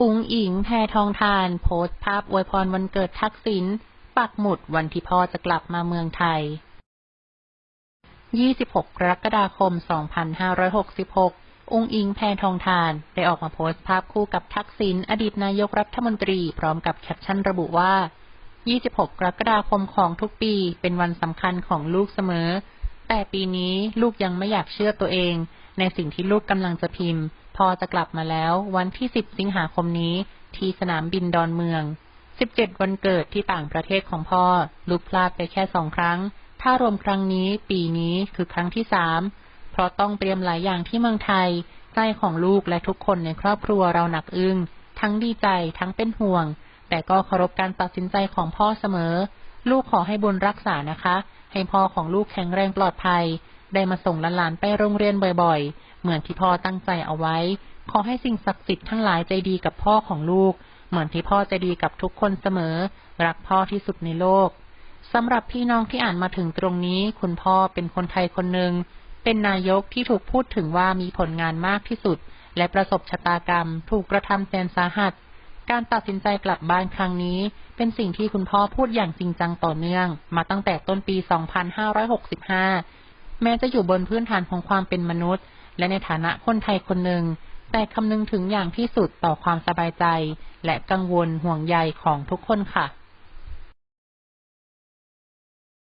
อุงอิงแพทองทาน โพสต์ภาพอวยพรวันเกิดทักษิณปักหมุดวันที่พ่อจะกลับมาเมืองไทย 26 กรกฎาคม 2566 อุงอิงแพทองทาน ได้ออกมาโพสต์ภาพคู่กับทักษิณอดีตนายกรัฐมนตรี พร้อมกับแคปชั่นระบุว่า 26 กรกฎาคมของทุกปีเป็นวันสำคัญของลูกเสมอ แต่ปีนี้ลูกยังไม่อยากเชื่อตัวเอง ในสิ่งที่ลูกกำลังจะพิมพ์ พอจะกลับมาแล้ววันที่ 10 สิงหาคมนี้ ที่สนามบินดอนเมือง 17 วันเกิดที่ต่างประเทศของพ่อลูกพลาดไปแค่สองครั้ง ถ้ารวมครั้งนี้ปีนี้คือครั้งที่สามเพราะต้องเตรียมหลายอย่างที่เมืองไทยใจของลูกและทุกคนในครอบครัวเราหนักอึ้งทั้งดีใจทั้งเป็นห่วง แต่ก็เคารพการตัดสินใจของพ่อเสมอ ลูกขอให้บุญรักษานะคะ ให้พ่อของลูกแข็งแรงปลอดภัย ได้มาส่งหลานๆไปโรงเรียนบ่อยๆ เหมือนที่พ่อตั้งใจเอาไว้ ขอให้สิ่งศักดิ์สิทธิ์ทั้งหลายใจดีกับพ่อของลูก เหมือนที่พ่อใจดีกับทุกคนเสมอ รักพ่อที่สุดในโลกสำหรับพี่น้องที่อ่านมาถึงตรงนี้ คุณพ่อเป็นคนไทยคนหนึ่ง เป็นนายกที่ถูกพูดถึงว่ามีผลงานมากที่สุด และประสบชะตากรรม ถูกกระทำแสนสาหัส การตัดสินใจกลับบ้านครั้งนี้ เป็นสิ่งที่คุณพ่อพูดอย่างจริงจังต่อเนื่อง มาตั้งแต่ต้นปี 2565 แม้จะอยู่บนพื้นฐานของความเป็นมนุษย์ และในฐานะคนไทยคนหนึ่ง แต่คำนึงถึงอย่างที่สุดต่อความสบายใจ และกังวลห่วงใยของทุกคนค่ะ